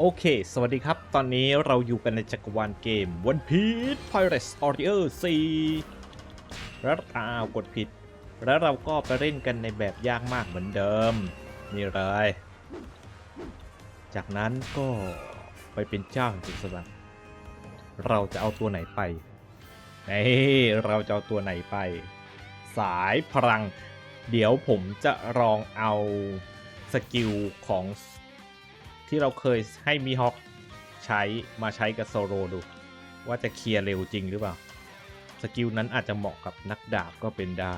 โอเค สวัสดีครับ ตอนนี้เราอยู่กันในจักรวาลเกม One Piece Pirates Warrior 4แล้วอ้าวกดผิด แล้วเราก็ไปเล่นกันในแบบยากมากเหมือนเดิม นี่เลย จากนั้นก็ไปเป็นเจ้าแห่งสุสวรรค์เราจะเอาตัวไหนไปเฮ้เราจะเอาตัวไหนไป สายพลัง เดี๋ยวผมจะลองเอาสกิลของ ที่เราเคยให้มีฮอคใช้มาใช้กับโซโลดู ว่าจะเคลียร์เร็วจริงหรือเปล่า สกิลนั้นอาจจะเหมาะกับนักดาบก็เป็นได้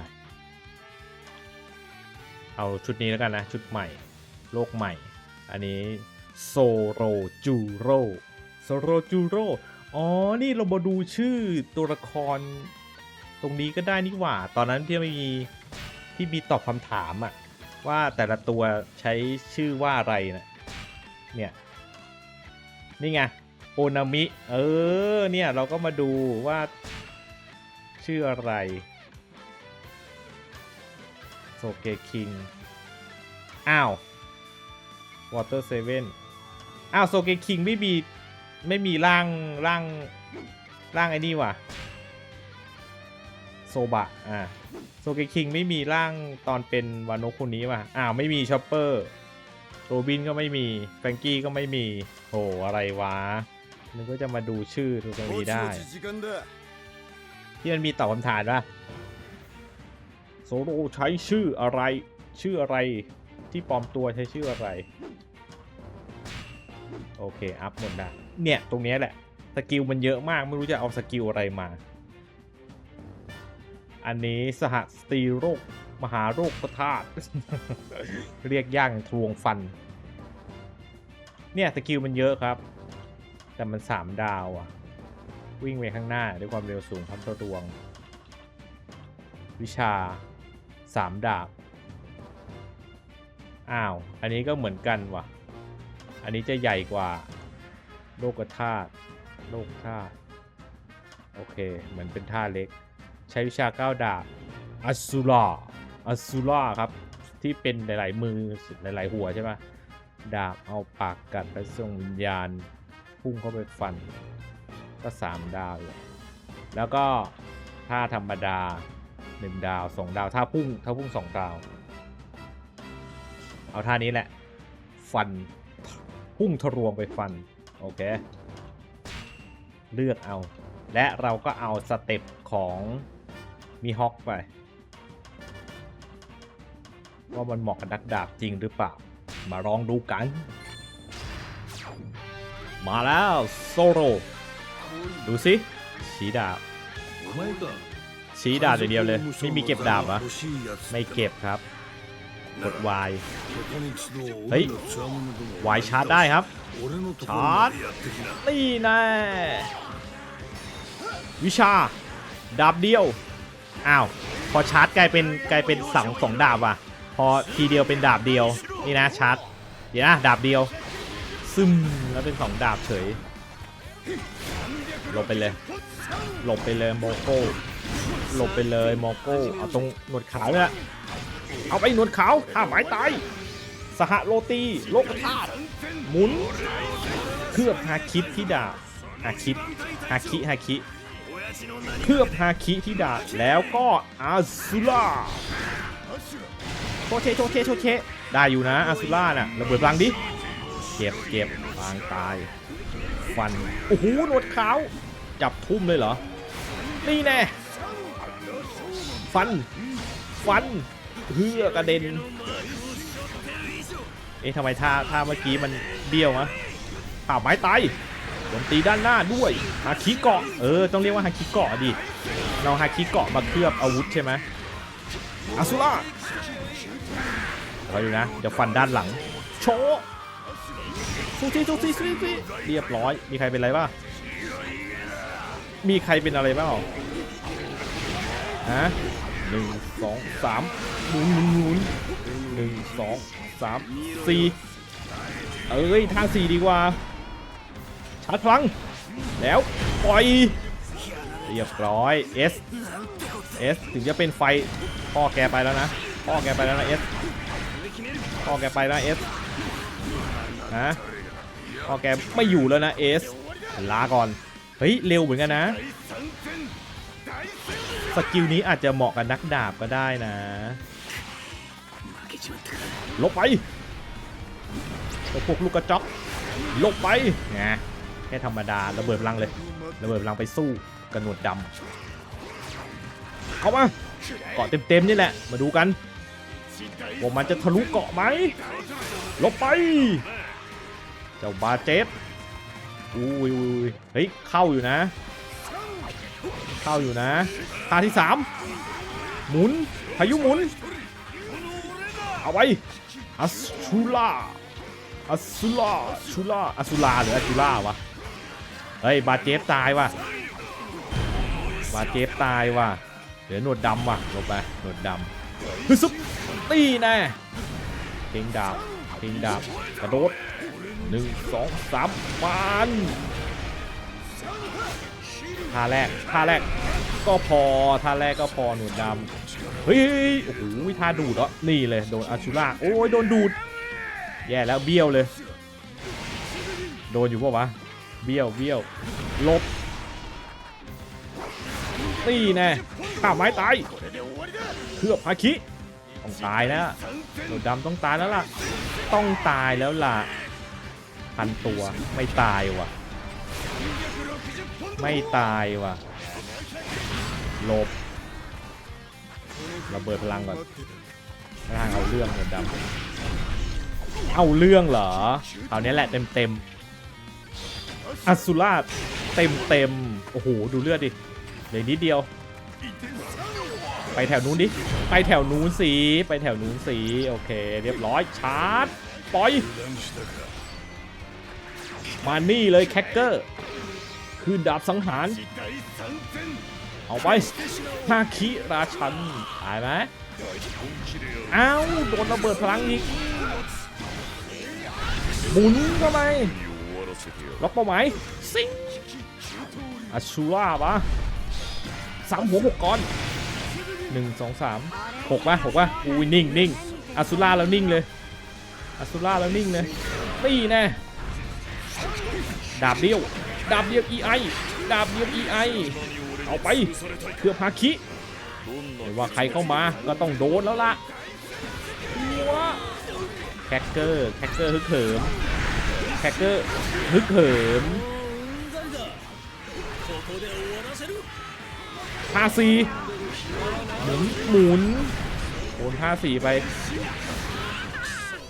เอาชุดนี้แล้วกันนะ ชุดใหม่ โลกใหม่ อันนี้โซโรจูโรโซโรจูโรอ๋อ นี่เรามาดูชื่อตัวละคร ตรงนี้ก็ได้นี่หว่า ตอนนั้นที่มีที่มีตอบคำถามอะว่าแต่ละตัวใช้ชื่อว่าอะไรนะ เนี่ยนี่ไงโอนามิ เออ เนี่ย เราก็มาดูว่า ชื่ออะไร โซเกคิง อ้าว วอเตอร์เซเว่น อ้าว โซเกคิงไม่มี ไม่มีร่าง ร่าง ร่างไอ้นี่ว่ะ โซบะ อ่า โซเกคิงไม่มีร่างตอนเป็นวานโนคนนี้ว่ะ อ้าว ไม่มีชอปเปอร์ โรบินก็ไม่มีแฟรงกี้ก็ไม่มีโหอะไรวะมันก็จะมาดูชื่อตรงนีได้ ที่มันมีตอบคำถามว่าโซโลใช้ชื่ออะไรชื่ออะไรที่ปลอมตัวใช้ชื่ออะไร โอเค อัพหมดละเนี่ย ตรงนี้แหละ สกิลมันเยอะมาก ไม่รู้จะเอาสกิลอะไรมา อันนี้สหสตีโรค มหาโรคประทาตเรียกย่างทวงฟัน เนี่ยสกิลมันเยอะครับ แต่มันสามดาวอะวิ่งไปข้างหน้าด้วยความเร็วสูงพับตัวดวง วิชาสามดาบ อ้าว อันนี้ก็เหมือนกันว่ะ อันนี้จะใหญ่กว่าโลกธาตุโลกธาตุโอเค เหมือนเป็นท่าเล็ก ใช้วิชาก้าวดาบอัสุรา อัสุราครับ ที่เป็นหลาย ๆ มือหลาย ๆ หัวใช่ปะดาบเอาปากกัดและส่งวิญญาณ พุ่งเข้าไปฟัน ก็สามดาว แล้วก็ท่าธรรมดาหนึ่งดาวสองดาวท่าพุ่งท่าพุ่งสองดาว เอาท่านี้แหละ ฟัน พุ่งทะลวงไปฟัน โอเค เลือกเอา และเราก็เอาสเต็ปของมีฮอคไป ว่ามันเหมาะกับนักดาบจริงหรือเปล่า มาลองดูกัน มาแล้วโซโรดูสิชี้ดาบชี้ดาบเดียวเลยไม่มีเก็บดาบอะไม่เก็บครับกดวายเฮ้ยวายชาร์จได้ครับชาร์จนี่แน่วิชาดาบเดียวอ้าวพอชาร์จกลายเป็นกลายเป็นสังสองดาบอะ อทีเดียวเป็นดาบเดียว นี่นะชาร์จเดี๋ยวนะดาบเดียว ซึมแล้วเป็นสองดาบเฉยหลบไปเลยหลบไปเลยโมโก้หลบไปเลยโมโก้เอาตรงหนวดขาวเนี่ยเอาไปหนวดขาวท่าหมายตายสหโรตีโลกธาตุหมุนเคลือบฮาคิที่ดาบฮาคิฮาคิฮาคิเคลือบฮาคิที่ดาบแล้วก็อาซูล่า โชเชโชเชโชเชได้อยู่นะอาซูล่าน่ะระเบิดพลังดิ เก็บเก็บวางตาย ฟัน โอ้โหหนวดขาว จับทุ่มเลยเหรอ นี่แน่ ฟัน ฟัน เฮือกระเด็น เอ๊ะทำไมท่าท่าเมื่อกี้มันเบี้ยวอะข่าวไม้ตายโจมตีด้านหน้าด้วยฮาคิเกาะ เออ ต้องเรียกว่าฮาคิเกาะดิ เราฮาคิเกาะมาเคลือบอาวุธใช่ไหมอาซูล่า เราอยู่นะเดี๋ยวฟันด้านหลัง โชว์ซูซี่ซูซี่ซูซี่เรียบร้อย มีใครเป็นอะไรบ้างมีใครเป็นอะไรบ้างฮะหนึ่งสองสามหมุนหมุนหมุนหนึ่งสองสามสี่เอ้ยทางสี่ดีกว่าชาร์จพลัง แล้วปล่อย เรียบร้อย S S ถึงจะเป็นไฟพ่อแกไปแล้วนะ พ่อแกไปแล้วนะ S พ่อแกไปแล้ว S ฮะพ่อแกไม่อยู่แล้วนะเอสลาก่อน เฮ้ย เร็วเหมือนกันนะ สกิลนี้อาจจะเหมาะกับนักดาบก็ได้นะลบไปพวกลูกกระจอกลบไปไงแค่ธรรมดาระเบิดพลังเลยระเบิดพลังไปสู้กระหนวดดำเข้ามาเกาะเต็มๆนี่แหละ มาดูกัน ว่ามันจะทะลุเกาะไหมลบไป เจ้าบาเจ็บอุ้ยอุ้ยเฮ้ยเข้าอยู่นะ เข้าอยู่นะท่าที่สามหมุนพายุหมุน เอาไว้อัสชูล่าอัสซูล่าชูล่าอัสซูลาหรืออัสชูล่าวะเฮ้ยบาเจ็บตายว่ะบาเจ็บตายว่ะเหลือหนวดดำว่ะลงไปหนวดดำ ฮึซุปตีแน่ทิ้งดาบทิ้งดาบกระโดดหนึ่งสองสามมันท่าแรกท่าแรกก็พอท่าแรกก็พอหนวดดำเฮ้ยโอ้โหท่าดูดเหรอนี่เลยโดนอาชูล่าโอ้ยโดนดูด แย่แล้วเบี้ยวเลย โดนอยู่ปะวะเบี้ยวเบี้ยวลบนี่แน่ข้าไม้ตาย เคลือบฮาคิต้องตายแล้วหนวดดำต้องตายแล้วล่ะ ต้องตายแล้วล่ะพันตัวไม่ตายว่ะ ไม่ตายว่ะหลบระเบิดพลังก่อนทางเอาเรื่องหมดดำเอาเรื่องเหรอคราวนี้แหละเต็มเต็มอสุราเต็มเต็มโอ้โหดูเลือดดิเหลือนิดเดียว ไปแถวนู้นดิ ไปแถวนู้นสิไปแถวนู้นสิโอเค เรียบร้อย ชาร์จ ปล่อย มานี่เลยแคคเกอร์ คืนดาบสังหาร เอาไปฮาคิราชันตายไหมอ้าว โดนระเบิดพลังอีก หมุนเข้าไปล็อกเป้าหมายซิงอาชูราปะสามหัวหกก้อน หนึ่งสองสามหกป่ะหกป่ะอุ้ยนิ่งนิ่งอาซูราแล้วนิ่งเลยอาซูราแล้วนิ่งเลยนี่แน่ดาบเดียว ดาบเดียว EI ดาบเดียว EI เอาไปเครือพาคิไม่ว่าใครเข้ามาก็ต้องโดนแล้วล่ะว้าแคคเกอร์แคคเกอร์ฮึกเหิมแคคเกอร์ฮึกเหิมพาซี หมุนหมุนโอนพาสี่ไป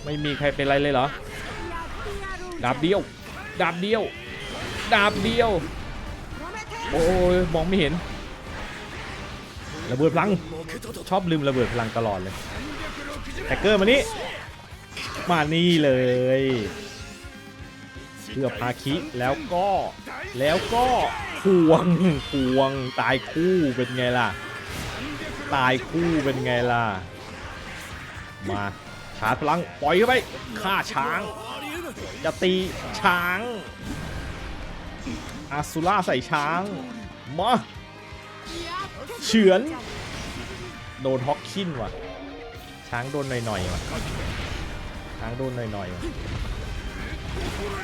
ไม่มีใครเป็นไรเลยเหรอ ดาบเดียว ดาบเดียว ดาบเดียว โอ้ยมองไม่เห็น ระเบิดพลัง ชอบลืมระเบิดพลังตลอดเลยแท็กเกอร์มานี่ มานี่เลยเพื่อพาคิแล้วก็แล้วก็ควงควงตายคู่เป็นไงล่ะ ตายคู่เป็นไงล่ะ มาชาร์จพลังปล่อยเข้าไปฆ่าช้าง จะตีช้างอาซูล่าใส่ช้างมาเฉือน โดนฮอกคินว่ะ ช้างโดนหน่อยๆว่ะช้างโดนหน่อยๆว่ะ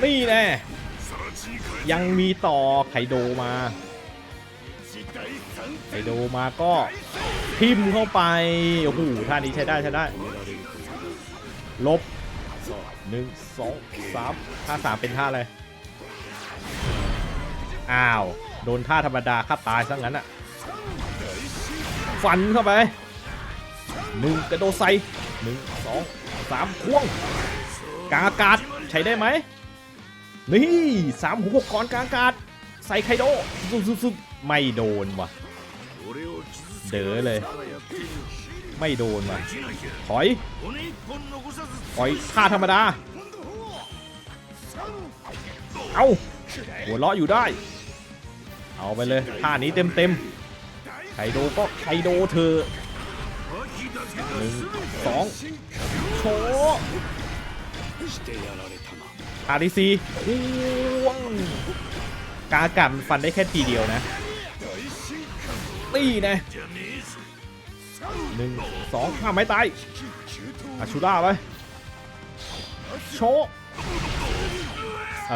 นี่แน่ยังมีต่อไคโดมา ไคโดมาก็พิมพ์เข้าไป โอ้โห ท่านี้ใช้ได้ใช้ได้ ลบหนึ่งสองสามท่าสามเป็นท่าอะไร อ้าว โดนท่าธรรมดาฆ่าตายซะงั้นอะฟันเข้าไปหนึ่งกระโดดใส่หนึ่งสองสามควงกลางอากาศใช้ได้ไหมนี่สามหัวหกก้อนกลางอากาศ ใส่ไคโดซุบซุบซุบ ไม่โดนว่ะ เด๋อเลย ไม่โดนว่ะ ถอย ถอยท่าธรรมดา เอาหัวเราะอยู่ได้ เอาไปเลยท่านี้เต็มเต็มๆไคโดก็ไคโดเธอหนึ่งสองโชว์ท่าที่สี่ควงกากันฟันได้แค่ทีเดียวนะ ตีนะหนึ่งสองห้าไม้ตายอาชูล่าไปโชเอ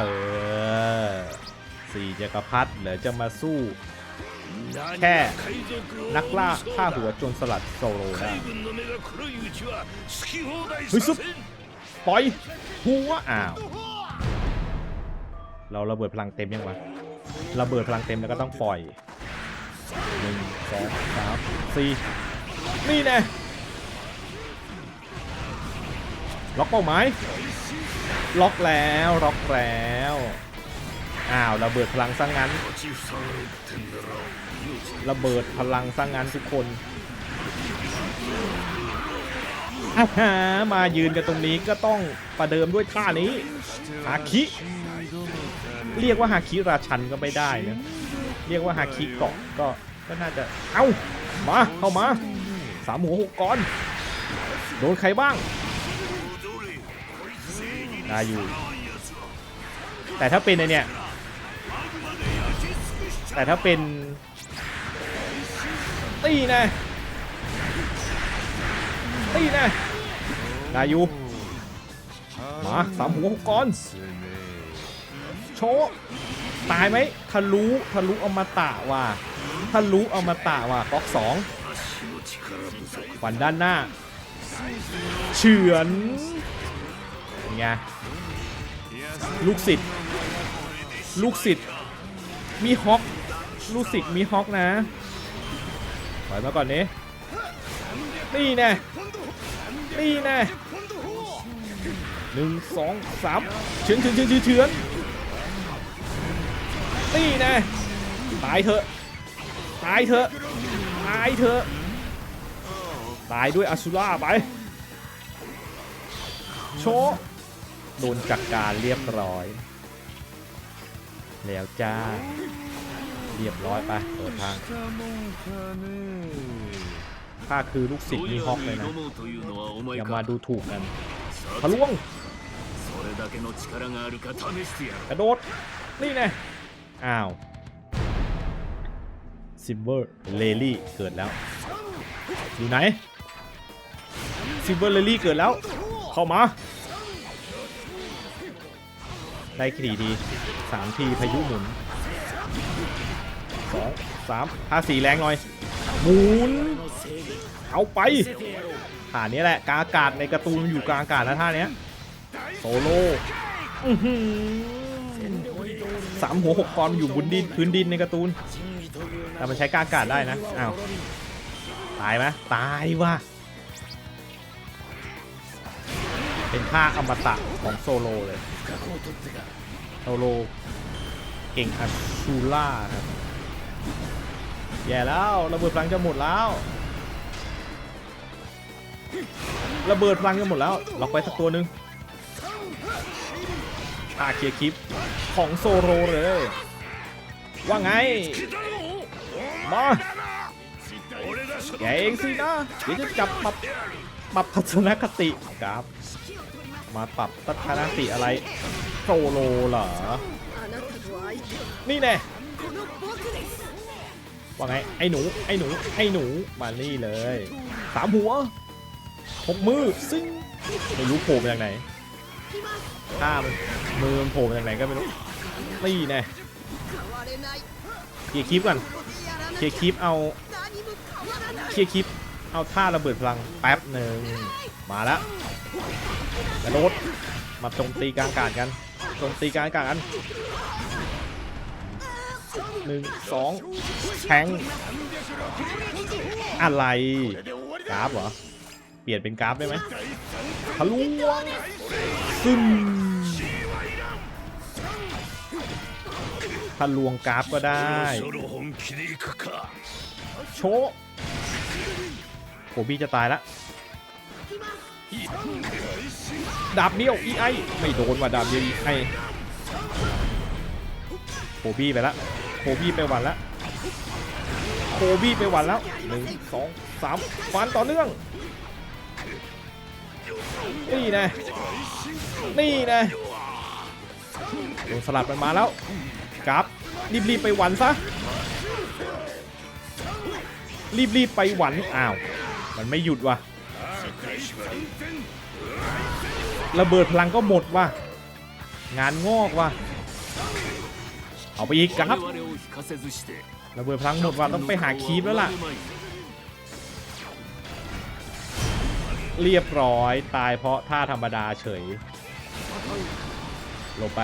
อสี่จักรพรรดิเหลือจะมาสู้ แค่นักล่าฆ่าหัวโจนสลัดโซโลได้เฮ้ยซุปปล่อยหัวอ้าว เราระเบิดพลังเต็มยังวะระเบิดพลังเต็มแล้วก็ต้องปล่อย หนึ่งสองสามสี่นี่แน่ล็อกเป้าหมายล็อกแล้วล็อกแล้วอ้าวระเบิดพลังซะงงั้น ระเบิดพลังซะงงั้นทุกคนอาหามายืนกันตรงนี้ก็ต้องประเดิมด้วยท่านี้ฮาคิ เรียกว่าฮาคิราชันก็ไม่ได้นะ เรียกว่าฮาคิเกาะก็ก็น่าจะเอ้ามาเข้ามาสามหัวหกก้อนโดนใครบ้างได้อยู่ แต่ถ้าเป็นไอเนี่ยแต่ถ้าเป็นตีนะตีนะได้อยู่มาสามหัวหกก้อนโชว์ ตายไหมทะลุทะลุอมตะว่ะทะลุอมตะว่ะก๊อกสองฝันด้านหน้าเฉือนเป็นไงลูกศิษย์ลูกศิษย์มีฮอกลูกศิษย์มีฮอกนะถอยมาก่อนนี้นี่แน่นี่แน่หนึ่งสองสามเฉือนเฉือนเฉือนเฉือนเฉือ นนี่แนะตายเถอะตายเถอะตายเถอะตายด้วยอสุราไปโชว์โดนจัดกการเรียบร้อย แล้วจ้า เรียบร้อยไปเปิดทางข้าคือลูกศิษย์มีฮอกเลยนะ อย่ามาดูถูกกันทะลวงกระโดด นี่ไง อ้าวซิมเบอร์เลลี่เกิดแล้ว อยู่ไหนซิมเบอร์เลลี่เกิดแล้ว เข้ามา ได้ขี่ดีสามทีพายุหมุนสองสามท่าสี่แรงหน่อย หมุน เอาไปท่านี้แหละกาอากาศในการ์ตูนอยู่กลางอากาศนะท่าเนี้ยโซโล่อื้อหือ สามหัวหกกอนอยู่บนดินพื้นดินในการ์ตูน แต่มันใช้กลางอากาศได้นะ อ้าว ตายไหมตายว่ะ เป็นท่าอมตะของโซโลเลย โซโล เก่งอัชูล่าครับ แย่แล้วระเบิดพลังจะหมดแล้วระเบิดพลังจะหมดแล้วล็อกไปสักตัวหนึ่ง ท่าเคลียร์คลิปของโซโรเลย ว่าไง มาแกเองสินะเดี๋ยวจะจับปรับปรับทัศนคติครับ มาปรับทัศนคติอะไรโซโรเหรอ นี่แน่ว่าไงไอ้หนูไอ้หนูไอ้หนูมานี่เลยสามหัวหกมือซึ่งไม่รู้โผล่มาจางไหน ข้ามมือมันโผล่มาจากไหนก็ไม่รู้นี่แน่เคลียร์คลิปก่อนเคลียร์คลิปเอาเคลียร์คลิปเอาท่าระเบิดพลังแป๊บหนึ่งมาแล้วกระโดดมาตรงตีกลางอากาศกันตรงตีกลางอากาศกันหนึ่งสองแทงอะไรกราฟเหรอ เปลี่ยนเป็นกราฟได้ไหมทะลวงซึมทะลวงกราฟก็ได้ โชโคบี้จะตายละดาบเดียวอีไอไม่โดนว่ะดาบเดียวอีไอโคบี้ไปละโคบี้ไปหวันละโคบี้ไปหวันแล้วหนึ่งสองสามฟันต่อเนื่อง นี่นะนี่นะสลับมันมาแล้วกับรีบๆไปหวันซะรีบๆไปหวันอ้าว มันไม่หยุดวะระเบิดพลังก็หมดวะงานงอกวะเอาไปอีกครับระเบิดพลังหมดวะต้องไปหาคีบแล้วล่ะ เรียบร้อยตายเพราะท่าธรรมดาเฉยหลบไป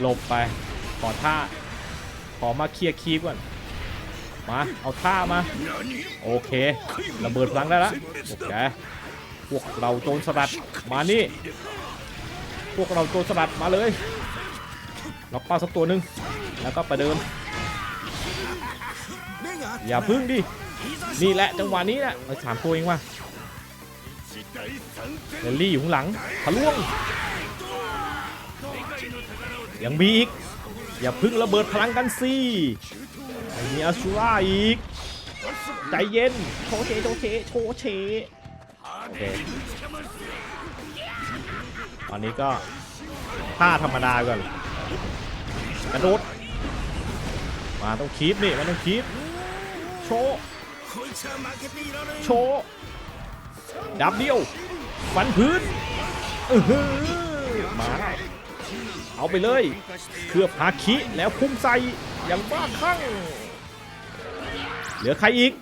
หลบไป ขอท่า ขอมาเคลียร์คีบก่อน มา เอาท่ามา โอเค ระเบิดพลังได้ละโอเคพวกเราโจรสลัด มานี่ พวกเราโจรสลัดมาเลยล็อกป้าสักตัวหนึ่งแล้วก็ไปเดิม อย่าพึ่งดิ นี่แหละจังหวะนี้แหละเอ้สามตัวเองว่ะเลลี่อยู่ข้างหลังทะลวง ยังมีอีก อย่าพึ่งระเบิดพลังกันสิไม่มีอาชูราอีก ใจเย็น โชเชโชเชโชเชโอเคตอนนี้ก็ท่าธรรมดาก่อนกระโดดมาต้องคีบนี่มันต้องคีบโชว์ โชว์ดับเดียวฟันพื้นมาเอาไปเลยเคลือบฮาคิแล้วพุ่งใส่อย่างบ้าคลั่งเหลือใครอีก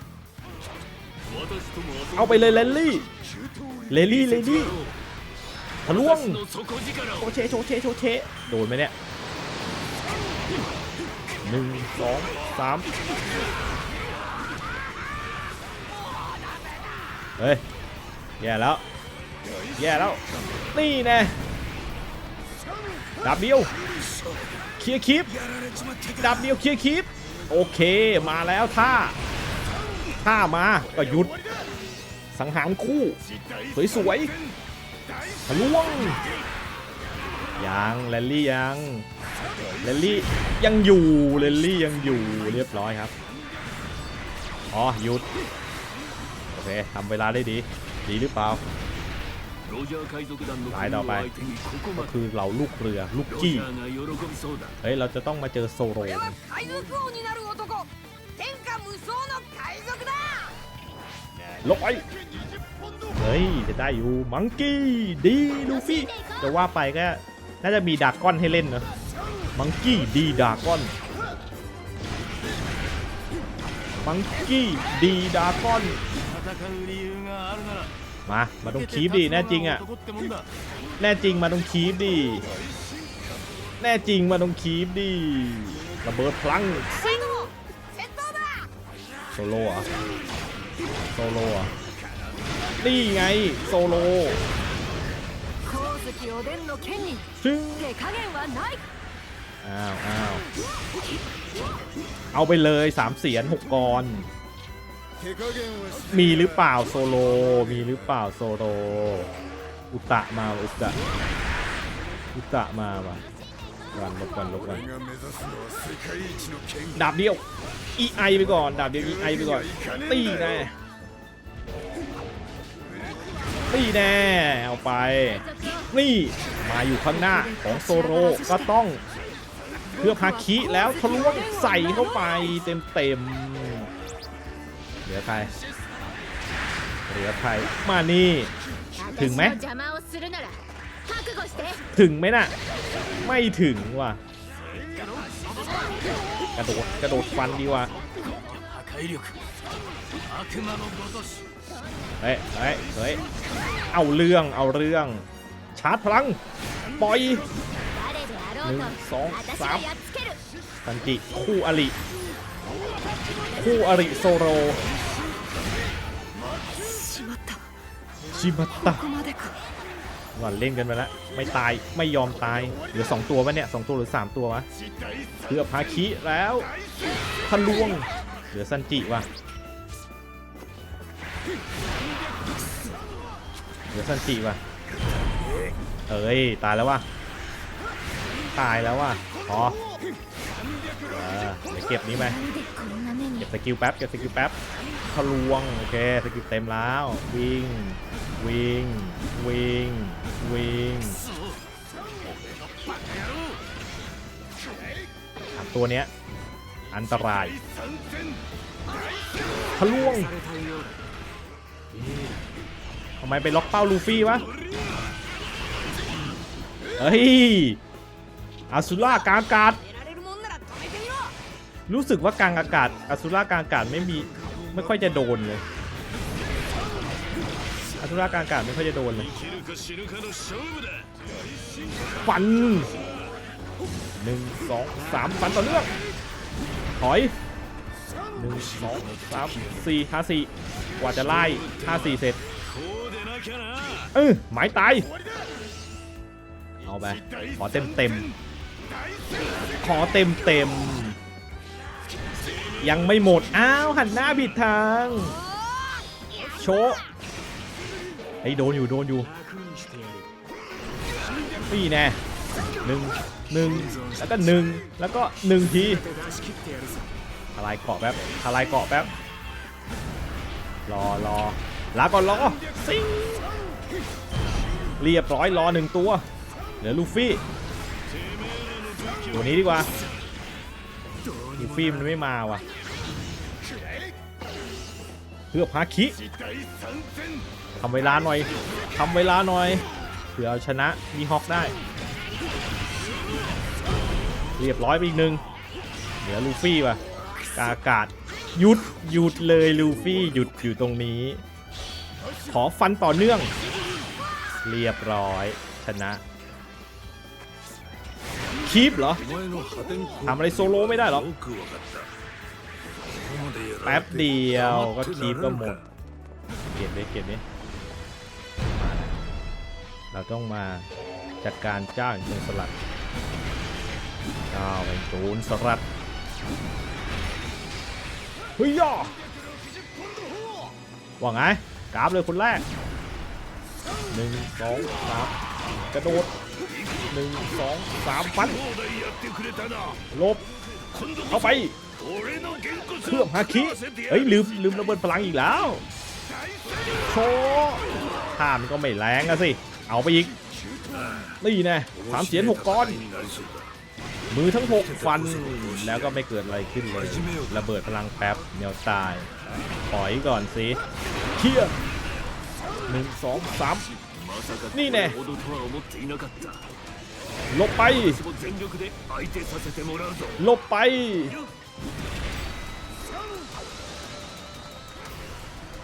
เอาไปเลยเลลี่เลลี่เลลี่ทะลวงโชเชโชเชโชเชโดนไหมเนี่ยหนึ่งสองสาม เฮ้ย แย่แล้ว แย่แล้ว นี่แน่ดับเดียว เคลียร์คลิป ดับเดียวเคลียร์คลิป โอเค มาแล้วท่า ท่ามา ก็หยุด สังหารคู่ สวยๆทะลวง ยังแลลี่ยังแลลี่ยังอยู่แลลี่ยังอยู่เรียบร้อยครับ อ๋อหยุด คทำเวลาได้ดี ดีหรือเปล่าลายต่อไปก็คือเหล่าลูกเรือลูกจี้ เฮ้ย เราจะต้องมาเจอโซโรลบไปเฮ้ย จะได้อยู่ มังกี้ ดีลูฟี่จะว่าไปก็ น่าจะมีดาก้อนให้เล่นนะมังกี้ดีดาก้อน มังกี้ดีดาก้อน มา มาตรงคีบดิ แน่จริงอะ แน่จริงมาตรงคีบดิ แน่จริงมาตรงคีบดิระเบิดพลังโซโล่อะโซโล่อะนี่ไงโซโล่ซึ่งอ้าวอ้าวเอาไปเลยสามเสียนหกกร มีหรือเปล่าโซโล มีหรือเปล่าโซโล อุตะมาอุตะ อุตะมาว่ะกันลบกันลบกันดาบเดียวอีไอไปก่อน ดาบเดียวอีไอไปก่อน ตีแน่ ตีแน่ เอาไป นี่ มาอยู่ข้างหน้าของโซโรก็ต้อง เพื่อพาคิแล้วทะลวงใส่เข้าไปเต็มเต็ม เหลือใคร เหลือใคร มานี่ ถึงไหม ถึงไหมน่ะ ไม่ถึงว่ะ กระโดด กระโดดฟันดีว่ะเฮ้ยเฮ้ยเฮ้ย เอาเรื่อง เอาเรื่อง ชาร์จพลัง ปล่อยหนึ่งสองสามสันจิ คู่อริ คู่อริโซโร ชิมาตตะหล่อนเล่นกันไปละไม่ตายไม่ยอมตายเหลือสองตัววะเนี่ยสองตัวหรือสามตัววะเกือบฮาคิแล้วทะลวงเหลือซันจิวะเหลือซันจิวะเอ้ยตายแล้ววะตายแล้ววะอ๋อ เดี๋ยวเก็บนี้ไปเก็บสกิลแป๊บเก็บสกิลแป๊บทะลวงโอเคสกิลเต็มแล้ววิ่งวิ่งวิ่งวิ่งตัวเนี้ยอันตรายทะลวงทำไมไปล็อกเป้าลูฟี่วะเฮ้ยอาสุล่ากากาด รู้สึกว่ากลางอากาศอสุรากลางอากาศไม่มีไม่ค่อยจะโดนเลยอสุรากลางอากาศไม่ค่อยจะโดนเลยฟันหนึ่งสองสามฟันต่อเนื่องถอยหนึ่งสองสามสี่ห้าสี่กว่าจะไล่ห้าสี่เสร็จเออหมายตาย เอาไป ขอเต็มเต็ม ขอเต็มเต็ม ยังไม่หมด อ้าว หันหน้าผิดทาง โชว์ไอ้โดนอยู่โดนอยู่นี่แน่หนึ่งหนึ่งแล้วก็หนึ่งแล้วก็หนึ่งทีทลายเกาะแป๊บทลายเกาะแป๊บรอรอลาก่อนรอซิงเรียบร้อยรอหนึ่งตัวเหลือลูฟี่ตัวนี้ดีกว่า ลูฟี่มันไม่มาว่ะเพื่อพาคิทำเวลาหน่อยทำเวลาหน่อยเผื่อเอาชนะมีฮอกได้ เรียบร้อยไปอีกหนึ่งเหลือลูฟี่ว่ะกาอากาศหยุดหยุดเลยลูฟี่หยุดอยู่ตรงนี้ ขอฟันต่อเนื่อง เรียบร้อยชนะ คีบเหรอทำอะไรโซโล่ไม่ได้หรอกแป๊บเดียวก็คีบก็หมด เก็บเลยเก็บเลยเราต้องมาจัดการเจ้าแห่งโจรสลัดเจ้าแห่นโจรสลัดเฮ้ยย่อว่าไงกราบเลยคนแรกหนึ่งสองสามกระโดด หนึ่งสองสามฟันลบเข้าไปเครื่องฮาคิเฮ้ยลืมลืมระเบิดพลังอีกแล้วโชท่ามันก็ไม่แรงอะสิ เอาไปอีก นี่นะสามเสียนหกก้อน มือทั้งหกฟัน แล้วก็ไม่เกิดอะไรขึ้นเลย ระเบิดพลังแป๊บเนียวตายปล่อยก่อนสิเที่ยหนึ่งสองสามนี่แน่ ลบไปลบไป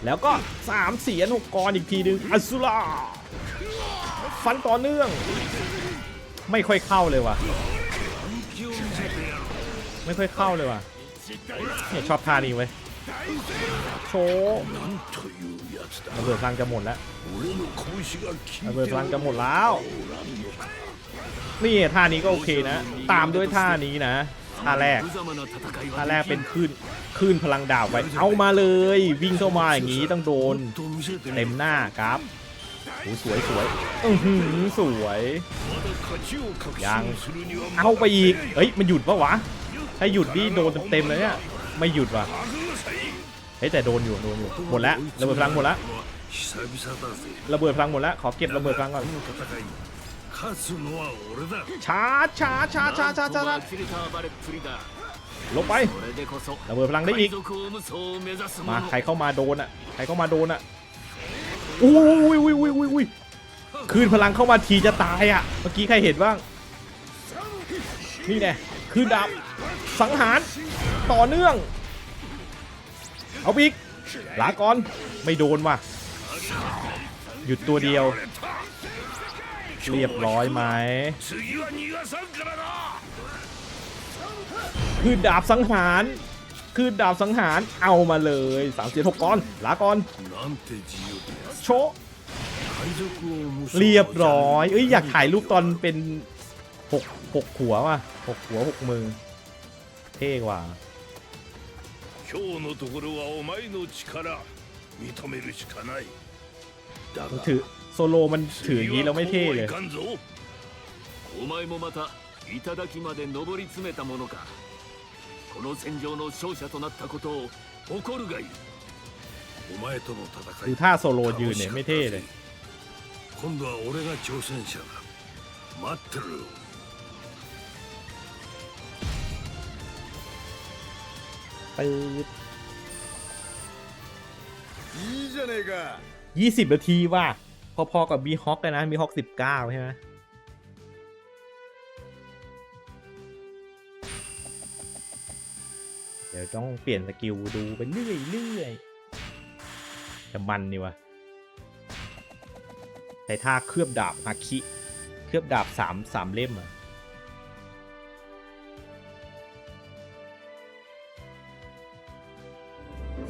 แล้วก็สามเสียนุกรอีกทีหนึ่งอัสุราฟันต่อเนื่อง ไม่ค่อยเข้าเลยว่ะ ไม่ค่อยเข้าเลยว่ะเนี่ยชอบทานีไว้โชว์ระเบิดพลังจะหมดแล้วระเบิดพลังจะหมดแล้ว นี่ท่านี้ก็โอเคนะ ตามด้วยท่านี้นะท่าแรกท่าแรกเป็นคลื่นคลื่นพลังดาวไปเอามาเลย วิ่งเข้ามาอย่างนี้ต้องโดนเต็มหน้าครับโอ้สวยสวยอือหือสวยยังเอาไปอีกเฮ้ยมันหยุดปะวะถ้าหยุดนี่โดนเต็มเลยเนี่ยไม่หยุดว่ะเฮ้ยแต่โดนอยู่โดนอยู่หมดแล้วระเบิดพลังหมดแล้วระเบิดพลังหมดแล้วขอเก็บระเบิดพลังก่อน 勝つのは俺だ ช้าช้าช้าช้าช้าช้าช้า 切れた暴れっぷりだ ลงไป これでこそ ระเบิดพลังได้อีก 海賊王無双を目指す者 มาใครเข้ามาโดนอ่ะ ใครเข้ามาโดนอ่ะอุ้ยอุ้ยอุ้ยอุ้ยอุ้ยคืนพลังเข้ามาทีจะตายอ่ะ เมื่อกี้ใครเห็นบ้าง นี่แน่คืนดาบสังหารต่อเนื่อง เอาไปอีกลาก่อนไม่โดนว่ะ หยุดตัวเดียว เรียบร้อยไหมคือดาบสังหาร คือดาบสังหารเอามาเลย3 4 6ก้อนลาก่อนโชเรียบร้อยเอ้ยอยากถ่ายรูปตอนเป็นหกหกหัวว่ะหกหัวหกมือ เท่กว่าถือ โซโลมันถืออย่างนี้แล้วไม่เท่เลย 次はこうはいかんぞお前もまた頂まで上り詰めたものかこの戦場の勝者となったことを誇るがいいお前との戦 ดู い ท่าโซโลยืนเนี่ยไม่เท่เลย 今度は俺が挑戦者だ待ってるよ ปืด いいじゃねえか ยี่สิบนาทีว่ะ พอๆกับบีฮอคเลยนะบีฮอคสิบเก้าใช่ไหมเดี๋ยวต้องเปลี่ยนสกิลดูไปเรื่อยๆจะมันนี่วะใช้ท่าเคลือบดาบฮาคิ เคลือบดาบสามสามเล่มอะ